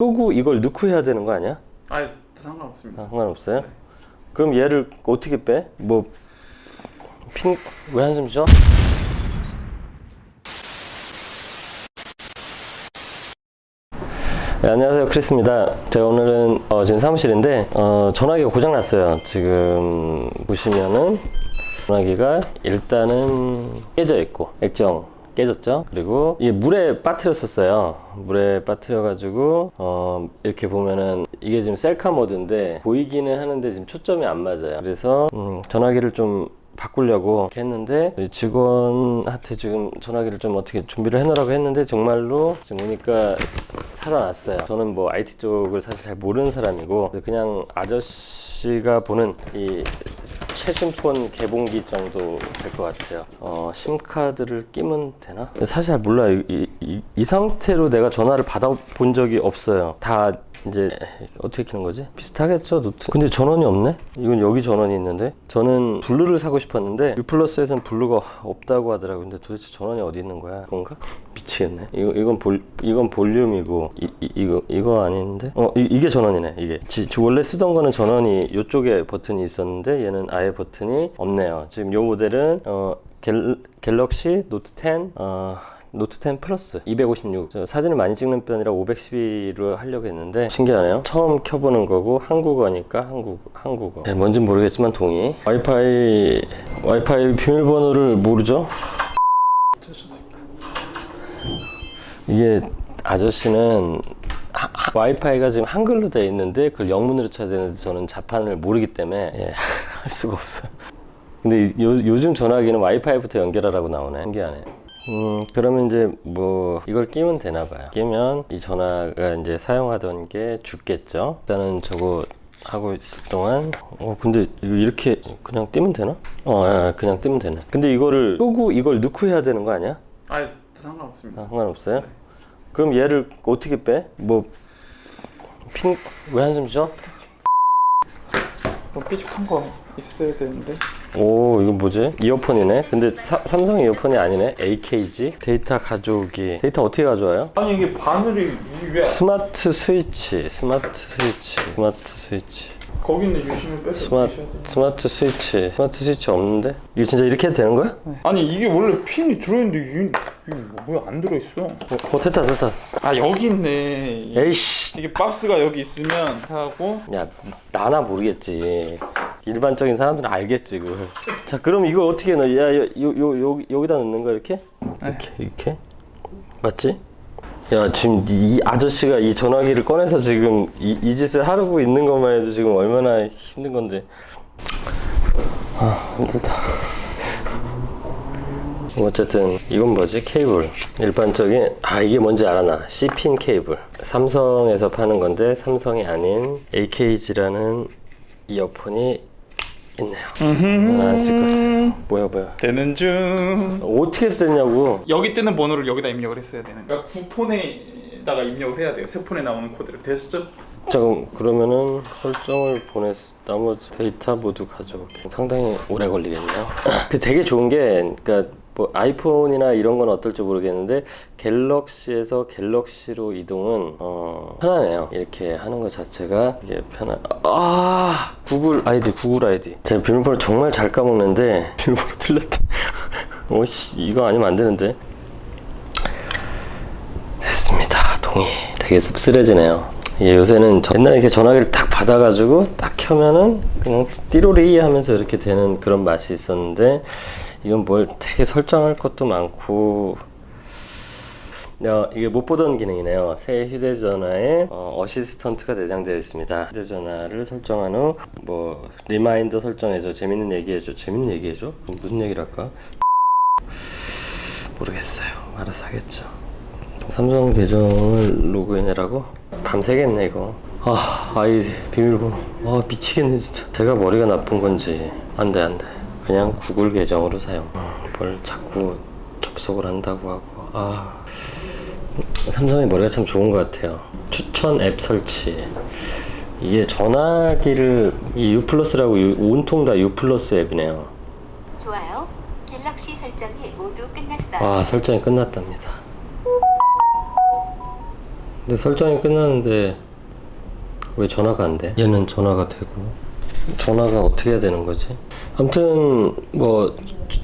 끄고 이걸 넣고 해야 되는 거 아니야? 아 상관없습니다. 아, 상관없어요? 그럼 얘를 어떻게 빼? 뭐 핑... 왜 한숨 쉬어? 네, 안녕하세요 크리스입니다 제가 오늘은 어, 지금 사무실인데 어, 전화기가 고장 났어요 지금 보시면은 전화기가 일단은 깨져 있고 액정 깨졌죠. 그리고 이게 물에 빠뜨렸었어요. 물에 빠뜨려 가지고 어, 이렇게 보면은 이게 지금 셀카 모드인데 보이기는 하는데 지금 초점이 안 맞아요. 그래서 음, 전화기를 좀 바꾸려고 했는데 직원한테 지금 전화기를 좀 어떻게 준비를 해놓으라고 했는데 정말로 지금 오니까 살아났어요. 저는 뭐 IT 쪽을 사실 잘 모르는 사람이고 그냥 아저씨가 보는 이 최신폰 개봉기 정도 될 것 같아요. 어, 심카드를 끼면 되나? 사실 잘 몰라요. 이, 이, 이 상태로 내가 전화를 받아본 적이 없어요. 다 이제 어떻게 키는 거지? 비슷하겠죠 노트 근데 전원이 없네? 이건 여기 전원이 있는데 저는 블루를 사고 싶었는데 유플러스에서는 블루가 없다고 하더라고요 근데 도대체 전원이 어디 있는 거야 이건가? 미치겠네 이거, 이건 볼 이건 볼륨이고 이, 이, 이거 이거 아닌데? 어 이, 게 전원이네 이게 지, 지 원래 쓰던 거는 전원이 이쪽에 버튼이 있었는데 얘는 아예 버튼이 없네요 지금 요 모델은 어 갤, 갤럭시 노트 10 어, 노트 10 플러스 256저 사진을 많이 찍는 편이라 512로 하려고 했는데 신기하네요. 처음 켜보는 거고 한국어니까 한국, 한국어. 네, 뭔진 모르겠지만 동의. 와이파이 와이파이 비밀번호를 모르죠? 이게 아저씨는 하- 하- 와이파이가 지금 한글로 돼 있는데 그걸 영문으로 쳐야 되는데 저는 자판을 모르기 때문에 예, 할 수가 없어요. 근데 이- 요, 요즘 전화기는 와이파이부터 연결하라고 나오네. 신기하네 음 그러면 이제 뭐 이걸 끼면 되나 봐요 끼면 이 전화가 이제 사용하던 게 죽겠죠 일단은 저거 하고 있을 동안 어 근데 이렇게 그냥 띄면 되나? 어 예, 그냥 띄면 되네 근데 이거를 끄고 이걸 넣고 해야 되는 거 아니야? 아 상관없습니다. 아, 상관없어요? 그럼 얘를 어떻게 빼? 뭐 핑... 왜 한숨 쉬어? 뭐 삐죽한 거 있어야 되는데. 오 이건 뭐지? 이어폰이네? 근데 사- 삼성 이어폰이 아니네? AKG? 데이터 가져오기 데이터 어떻게 가져와요? 아니 이게 바늘이 왜 스마트 스위치 스마트 스위치 스마트 스위치 거기 있는 유심을 빼서 스마트, 끼셔야 돼. 스마트 스위치 스마트 스위치 없는데? 이거 진짜 이렇게 해도 되는 거야? 아니 이게 원래 핀이 들어있는데 왜안 들어있어? 어, 어 됐다 됐다 아 여기 있네. 에이씨 이게 박스가 여기 있으면 하고 야 나나 모르겠지 일반적인 사람들은 알겠지 그걸. 자 그럼 이거 어떻게 넣어? 야요 요, 요, 요, 여기다 넣는 거야 이렇게? 이렇게 이렇게? 맞지? 야 지금 이 아저씨가 이 전화기를 꺼내서 지금 이, 이 짓을 하려고 있는 것만 해도 지금 얼마나 힘든 건데. 아 힘들다. 어쨌든 이건 뭐지? 케이블. 일반적인 아 이게 뭔지 알아 나 C핀 케이블. 삼성에서 파는 건데 삼성이 아닌 AKG라는 이어폰이 있네요 안쓸 것 같아 뭐야 뭐야 되는 중. 어떻게 해서 됐냐고 여기 뜨는 번호를 여기다 입력을 했어야 되는 거야. 그러니까 구폰에다가 입력을 해야 돼요. 새 폰에 나오는 코드를 됐죠? 자 그럼 그러면은 설정을 보냈 나머지 데이터 모두 가져올게 상당히 오래 걸리겠네요 그 되게 좋은 게 그러니까 뭐 아이폰이나 이런 건 어떨지 모르겠는데 갤럭시에서 갤럭시로 이동은 어 편하네요 이렇게 하는 것 자체가 이게 편한 아 구글 아이디 구글 아이디 제가 비밀번호 정말 잘 까먹는데 비밀번호 틀렸다 오씨 이거 아니면 안 되는데 됐습니다. 동의. 되게 씁쓸해지네요. 예, 요새는 저- 옛날에 이렇게 전화기를 딱 받아가지고 딱 켜면은 그냥 띠로리 하면서 이렇게 되는 그런 맛이 있었는데 이건 뭘 되게 설정할 것도 많고 야, 이게 못 보던 기능이네요. 새 휴대전화에 어, 어시스턴트가 내장되어 있습니다. 휴대전화를 설정한 후 뭐 리마인더 설정해줘, 재밌는 얘기해줘, 재밌는 얘기해줘. 무슨 얘기를 할까? 모르겠어요. 알아서 하겠죠. 삼성 계정을 로그인해라고? 밤새겠네 이거 아 아이디 비밀번호 아 미치겠네 진짜 제가 머리가 나쁜 건지 안돼 안돼 그냥 구글 계정으로 사용 어, 뭘 자꾸 접속을 한다고 하고 아 삼성이 머리가 참 좋은 것 같아요 추천 앱 설치 이게 전화기를 이 U 플러스라고 유- 온통 다 U 플러스 앱이네요 좋아요. 갤럭시 설정이 모두 끝났어요. 아 설정이 끝났답니다 근데 설정이 끝나는데 왜 전화가 안 돼? 얘는 전화가 되고 전화가 어떻게 해야 되는 거지? 아무튼 뭐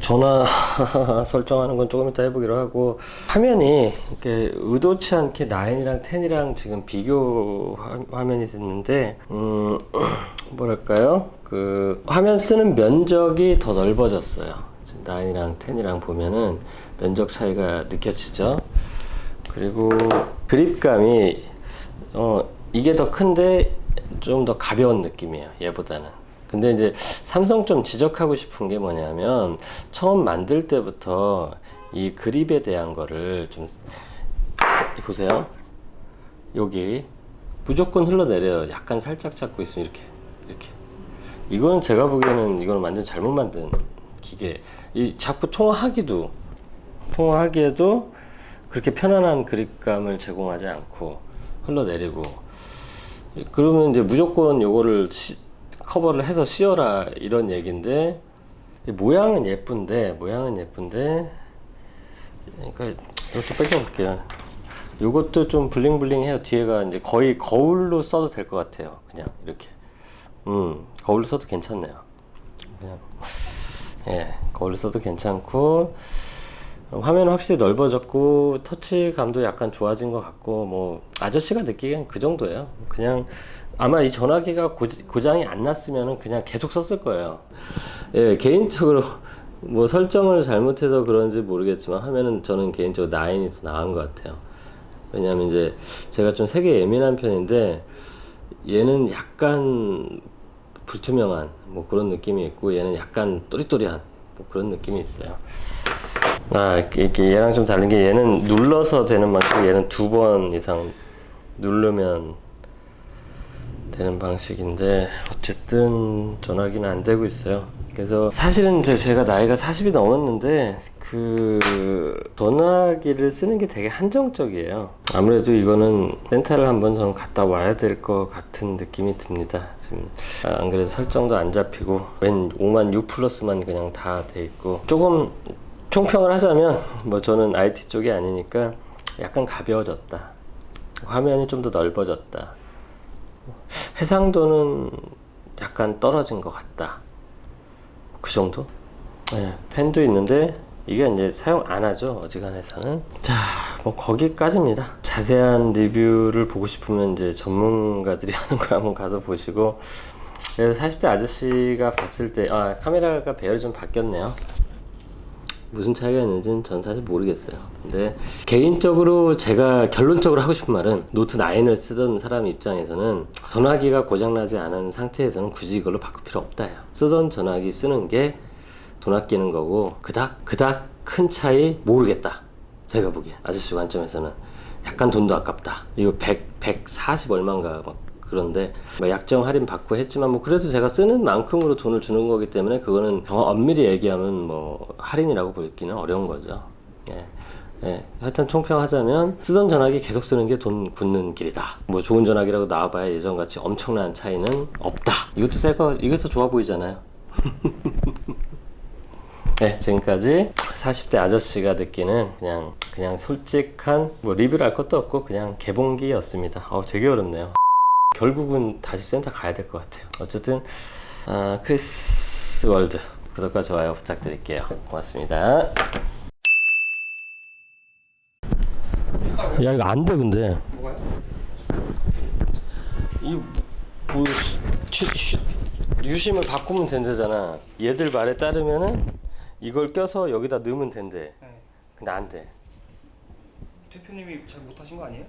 전화 설정하는 건 조금 이따 해보기로 하고 화면이 이렇게 의도치 않게 9이랑 10이랑 지금 비교 화- 화면이 됐는데 음 뭐랄까요? 그 화면 쓰는 면적이 더 넓어졌어요. 지금 9이랑 10이랑 보면은 면적 차이가 느껴지죠? 그리고 그립감이 어 이게 더 큰데 좀 더 가벼운 느낌이에요 얘보다는 근데 이제 삼성 좀 지적하고 싶은 게 뭐냐면 처음 만들 때부터 이 그립에 대한 거를 좀 보세요. 여기 무조건 흘러내려요. 약간 살짝 잡고 있으면 이렇게 이렇게. 이거는 제가 보기에는 이거는 완전 잘못 만든 기계. 이 자꾸 통화하기도 통화하기에도 그렇게 편안한 그립감을 제공하지 않고 흘러내리고. 그러면 이제 무조건 요거를 시- 커버를 해서 씌워라 이런 얘기인데 이 모양은 예쁜데 모양은 예쁜데 그러니까 이렇게 뺏겨볼게요. 요것도 좀 블링블링해요. 뒤에가 이제 거의 거울로 써도 될 것 같아요. 그냥 이렇게. 음 거울로 써도 괜찮네요. 그냥. 예 거울로 써도 괜찮고 어, 화면은 확실히 넓어졌고 터치감도 약간 좋아진 것 같고 뭐 아저씨가 느끼기엔 그 정도예요. 그냥 아마 이 전화기가 고, 고장이 안 났으면은 그냥 계속 썼을 거예요. 예, 개인적으로 뭐 설정을 잘못해서 그런지 모르겠지만 화면은 저는 개인적으로 9이 더 나은 것 같아요. 왜냐면 이제 제가 좀 색에 예민한 편인데 얘는 약간 불투명한 뭐 그런 느낌이 있고 얘는 약간 또리또리한 뭐 그런 느낌이 있어요. 아, 이렇게 얘랑 좀 다른 게 얘는 눌러서 되는 방식, 얘는 두 번 이상 누르면 되는 방식인데 어쨌든 전화기는 안 되고 있어요. 그래서 사실은 이제 제가 나이가 40이 넘었는데 그 전화기를 쓰는 게 되게 한정적이에요. 아무래도 이거는 센터를 한번 저는 갔다 와야 될 것 같은 느낌이 듭니다. 지금 아, 안 그래도 설정도 안 잡히고 웬 5만 U 플러스만 그냥 다 돼 있고 조금 총평을 하자면 뭐 저는 IT 쪽이 아니니까 약간 가벼워졌다. 화면이 좀 더 넓어졌다. 해상도는 약간 떨어진 것 같다. 그 정도? 네, 펜도 있는데 이게 이제 사용 안 하죠 어지간해서는 자 뭐 거기까지입니다 자세한 리뷰를 보고 싶으면 이제 전문가들이 하는 거 한번 가서 보시고 그래서 40대 아저씨가 봤을 때 아 카메라가 배열이 좀 바뀌었네요 무슨 차이가 있는지는 전 사실 모르겠어요. 근데 개인적으로 제가 결론적으로 하고 싶은 말은 노트 9을 쓰던 사람 입장에서는 전화기가 고장나지 않은 상태에서는 굳이 이걸로 바꿀 필요 없다요. 쓰던 전화기 쓰는 게 돈 아끼는 거고 그닥 그닥 큰 차이 모르겠다. 제가 보기엔 아저씨 관점에서는 약간 돈도 아깝다. 이거 100 140 얼마인가 막 그런데 뭐 약정 할인 받고 했지만 뭐 그래도 제가 쓰는 만큼으로 돈을 주는 거기 때문에 그거는 엄밀히 얘기하면 뭐 할인이라고 보기는 어려운 거죠. 예. 예. 하여튼 총평하자면 쓰던 전화기 계속 쓰는 게 돈 굳는 길이다. 뭐 좋은 전화기라고 나와봐야 예전같이 엄청난 차이는 없다. 이것도 새거 이것도 좋아 보이잖아요. 네, 지금까지 40대 아저씨가 느끼는 그냥 그냥 솔직한 뭐 리뷰를 할 것도 없고 그냥 개봉기였습니다. 어, 되게 어렵네요. 결국은 다시 센터 가야 될 것 같아요. 어쨌든 아, 크리스 월드 구독과 좋아요 부탁드릴게요. 고맙습니다. 야 이거 안 돼 근데. 뭐가요? 이뭐 유심을 바꾸면 된대잖아. 얘들 말에 따르면은 이걸 껴서 여기다 넣으면 된대. 네. 근데 안 돼. 대표님이 잘 못하신 거 아니에요?